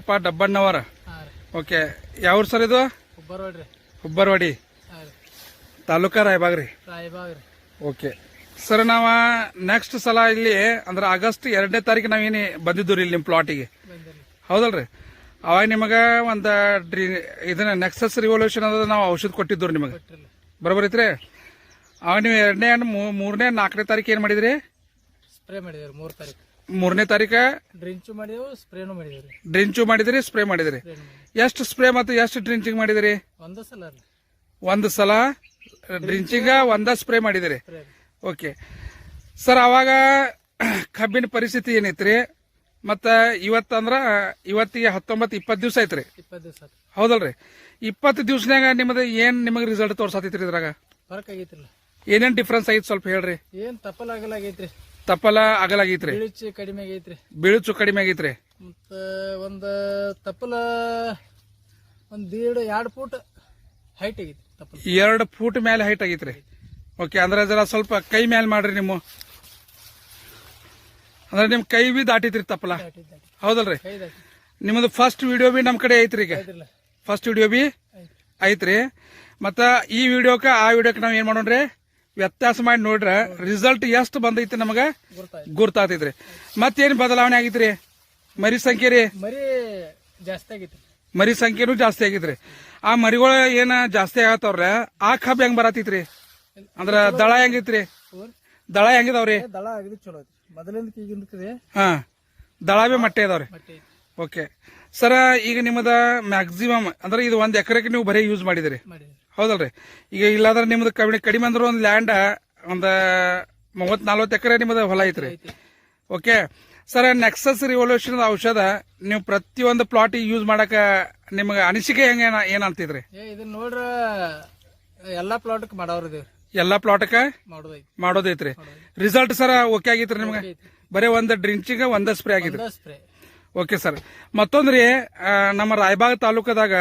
ಅಪ್ಪ ಡಬ್ಬಣ್ಣವರ? ಓಕೆ ಯಾವ ಸರ್ ಇದು? ಹುಬ್ಬರ್ವಾಡಿ ತಾಲೂಕ ರಾಯಬಾಗ್ ರೀ? ರಾಯಬಾಗ್ ಓಕೆ. ಸರ್ ನಾವ ನೆಕ್ಸ್ಟ್ ಸಲ ಇಲ್ಲಿ ಅಂದ್ರೆ ಆಗಸ್ಟ್ ಎರಡನೇ ತಾರೀಕು ನಾವೇನು ಬಂದಿದ್ದು ರೀ ಇಲ್ಲಿ ನಿಮ್ಮ ಪ್ಲಾಟಿಗೆ ಹೌದಲ್ರಿ. ಅವಾಗ ನಿಮಗೆ ಒಂದು ಡ್ರಿ ಇದನ್ನ ನೆಕ್ಸಸ್ ರಿವಲ್ಯೂಷನ್ ಅಂದ್ರೆ ನಾವು ಔಷಧ ಕೊಟ್ಟಿದ್ದು ನಿಮಗೆ. ಬರೋಬರ್ ಐತ್ರಿ? ಅವಾಗ ನೀವು ಎರಡನೇ ಮೂರನೇ ನಾಲ್ಕನೇ ತಾರೀಕು ಏನು ಮಾಡಿದ್ರಿ? ಸ್ಪ್ರೇ ಮಾಡಿದ್ರಿ ಮೂರು ತಾರೀಕು. ಮೂರನೇ ತಾರೀಕು? ಡ್ರಿಂಚು ಮಾಡಿದೆವು ಸ್ಪ್ರೇನು ಮಾಡಿದೇವ್ರಿ ಡ್ರಿಂಚು ಮಾಡಿದಿರಿ ಸ್ಪ್ರೇ ಮಾಡಿದಿರಿ. ಎಷ್ಟು ಸ್ಪ್ರೇ ಮತ್ತು ಎಷ್ಟು ಡ್ರಿಂಚಿಂಗ್ ಮಾಡಿದಿರಿ? ಒಂದೇ ಸಲ ಒಂದು ಸಲ? ಡ್ರಿಂಚಿಂಗ ಒಂದ ಸ್ಪ್ರೇ ಮಾಡಿದಿರಿ. Spray okay. ಸರ್ ಅವಾಗ ಕಬ್ಬಿನ ಪರಿಸ್ಥಿತಿ ಏನೈತ್ರಿ ಮತ್ತ ಇವತ್ತಂದ್ರ ಇವತ್ತಿಗೆ ಹತ್ತೊಂಬತ್ತು ಇಪ್ಪತ್ತು ದಿವಸ ಐತ್ರಿ. ಇಪ್ಪತ್ತು ದಿವಸ ಆತು ಹೌದಲ್ರಿ. ಇಪ್ಪತ್ತು ದಿವಸನಾಗ ನಿಮ್ಮದು ಏನ್ ನಿಮಗೆ ರಿಸಲ್ಟ್ ತೋರ್ಸತೈತ್ರಿ ಇದ್ರಾಗ? ಫರಕ್ ಆಗೈತಿಲ್ಲ ಏನೇನ್ ಡಿಫ್ರೆನ್ಸ್ ಐತಿ ಸ್ವಲ್ಪ ಹೇಳ್ರಿ. ಏನು ತಪ್ಪಲ್ ಆಗಲಾಗೈತ್ರಿ ತಪ್ಪಲ ಅಗಲಾಗೈತ್ರಿ. ಬಿಳುಚು ಕಡಿಮೆ ಆಗೈತ್ರಿ. ಬಿಳುಚು ಕಡಿಮೆ ಆಗೈತ್ರಿ. ಮತ್ತು ಒಂದು ತಪ್ಪಲ ಒಂದ್ ದೀಡ್ ಎರಡು ಫೂಟ್ ಹೈಟ್ ಆಗೈತಿ ತಪ್ಪಲ. ಎರಡು ಫೂಟ್ ಮೇಲೆ ಹೈಟ್ ಆಗೈತ್ರಿ. ಓಕೆ ಅಂದ್ರೆ ಜರ ಸ್ವಲ್ಪ ಕೈ ಮೇಲೆ ಮಾಡ್ರಿ ನಿಮ್ಮ. ಅಂದ್ರೆ ನಿಮ್ ಕೈ ಬಿ ದಾಟಿತ್ರಿ ತಪ್ಪಲ. ಹೌದಲ್ರಿ? ಕೈ ದಾಟಿ. ನಿಮ್ಮದು ಫಸ್ಟ್ ವಿಡಿಯೋ ಬಿ ನಮ್ಮ ಕಡೆ ಐತ್ರಿ ಈಗ. ಫಸ್ಟ್ ವಿಡಿಯೋ ಬಿ ಐತಿ ಐತ್ರಿ. ಮತ್ತ ಈ ವಿಡಿಯೋಕ ಆ ವಿಡಿಯೋಕ ನಾವ್ ಏನ್ ಮಾಡೋಣ್ರಿ? ವ್ಯತ್ಯಾಸ ಮಾಡಿ ನೋಡ್ರ ರಿಸಲ್ಟ್ ಎಷ್ಟು ಬಂದೈತಿ ನಮಗ ಗುರ್ತಾತೈತ್ರಿ ಮತ್ತೇನ್ ಬದಲಾವಣೆ ಆಗಿದ್ರಿ ಮರಿ ಸಂಖ್ಯೆ ರೀ? ಮರಿ ಜಾಸ್ತಿ ಆಗೈತಿ ಮರಿ ಸಂಖ್ಯೆನೂ ಜಾಸ್ತಿ ಆಗಿದ್ರಿ ಆ ಮರಿಗಳ ಏನ ಜಾಸ್ತಿ ಆಗತ್ತವ್ರ? ಆ ಕಬ್ ಹೆಂಗ್ ಬರತೈತ್ರಿ? ಅಂದ್ರ ದಳ ಹೆಂಗೈತ್ರಿ? ದಳ ಹೆಂಗಿದಾವ್ರಿ? ದಳ ಚಲೋ ಮೊದಲಿಂದ ಹಾ ದಳ ಬಿ ಮಟ್ಟೆ ಇದಾವ್ರಿ. ಓಕೆ. ಸರ ಈಗ ನಿಮ್ಮದ ಮ್ಯಾಕ್ಸಿಮಮ್ ಅಂದ್ರೆ ಇದು ಒಂದ್ ಎಕರೆಗೆ ನೀವು ಬರೀ ಯೂಸ್ ಮಾಡಿದ್ರಿ. ಹೌದಲ್ರಿ. ಈಗ ಇಲ್ಲಾಂದ್ರೆ ನಿಮ್ದು ಕಡಿಮೆ ಕಡಿಮೆ ಅಂದ್ರೆ ಒಂದು ಲ್ಯಾಂಡ್ ಒಂದ ಮೂವತ್ ನಲ್ವತ್ತು ಎಕರೆ ನಿಮ್ಮದು ಹೊಲ ಐತ್ರಿ. ಐತಿ ಓಕೆ ಸರ್ ನೆಕ್ಸಸ್ ರಿವಲ್ಯೂಷನ್ ಔಷಧ ನೀವು ಪ್ರತಿಯೊಂದು ಪ್ಲಾಟ್ ಯೂಸ್ ಮಾಡಕ ನಿಮಗೆ ಅನಿಸಿಕೆ ಹೆಂಗ ಏನ್ ಅಂತಿದ್ರಿ? ಇದನ್ನ ನೋಡ್ರ ಎಲ್ಲಾ ಪ್ಲಾಟ್ ಮಾಡೋರಿ ಎಲ್ಲಾ ಪ್ಲಾಟಕ ಮಾಡೋದೈತಿ ಮಾಡೋದೈತ್ರಿ. ರಿಸಲ್ಟ್ ಸರ್ ಓಕೆ ಆಗೈತ್ರಿ ನಿಮ್ಗೆ? ಬರೀ ಒಂದ್ ಡ್ರಿಂಚಿಂಗ್ ಒಂದ ಸ್ಪ್ರೇ ಆಗಿದ್ರಿ ಸ್ಪ್ರೇ ಓಕೆ ಸರ್ ಮತ್ತೊಂದ್ರಿ ನಮ್ಮ ರಾಯಬಾಗ್ ತಾಲೂಕದಾಗ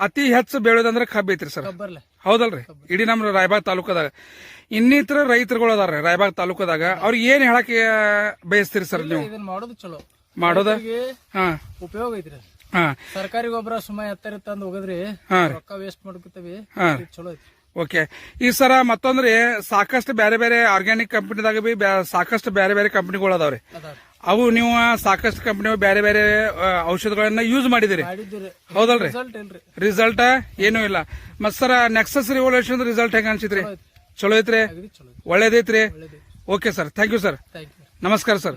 ಅತಿ ಹೆಚ್ಚು ಬೆಳೆಯೋದಂದ್ರೆ ಕಬ್ಬು ಐತ್ರಿ ಸರ್. ಹೌದಲ್ರಿ. ಇಡೀ ನಮ್ಮ ರಾಯಬಾಗ್ ತಾಲೂಕದಾಗ. ಇನ್ನಿತರ ರೈತರುಗಳು ಅದಾರ ರಾಯಬಾಗ್ ತಾಲೂಕದಾಗ. ಅವ್ರಿಗೆ ಏನ್ ಹೇಳಕ್ ಬಯಸ್ತೀರಿ ಸರ್ ನೀವು? ಮಾಡೋದು ಚಲೋ. ಮಾಡೋದ? ಹಾ. ಉಪಯೋಗ ಐತ್ರಿ ಹಾ. ಸರ್ಕಾರಿ ಗೊಬ್ಬರ ಸುಮಾರು ಎತ್ತರ ತಂದು ಹೋಗದ್ರಿ. ರೊಕ್ಕ ವೇಸ್ಟ್ ಮಾಡ್ಕೊತೀವಿ. ಹಾ. ಚಲೋ ಐತಿ ಓಕೆ. ಈ ಸರ ಮತ್ತೊಂದ್ರಿ ಸಾಕಷ್ಟು ಬೇರೆ ಬೇರೆ ಆರ್ಗ್ಯಾನಿಕ್ ಕಂಪನಿದಾಗ ಬಿ ಸಾಕಷ್ಟು ಬೇರೆ ಬೇರೆ ಕಂಪನಿಗಳು ಅದಾವ್ರಿ. ಅದಾವ ಅವು ನೀವು ಸಾಕಷ್ಟು ಕಂಪನಿ ಬೇರೆ ಬೇರೆ ಔಷಧಗಳನ್ನ ಯೂಸ್ ಮಾಡಿದಿರಿ ಹೌದಲ್ರಿ? ರಿಸಲ್ಟ್ ಏನೂ ಇಲ್ಲ. ಮತ್ ಸರ್ ನೆಕ್ಸಸ್ ರಿವಲ್ಯೂಷನ್ ರಿಸಲ್ಟ್ ಹೆಂಗ ಅನ್ಸಿತ್ರಿ? ಚಲೋ ಐತ್ರಿ. ಒಳ್ಳೇದೈತ್ರಿ? Okay sir thank you sir ನಮಸ್ಕಾರ ಸರ್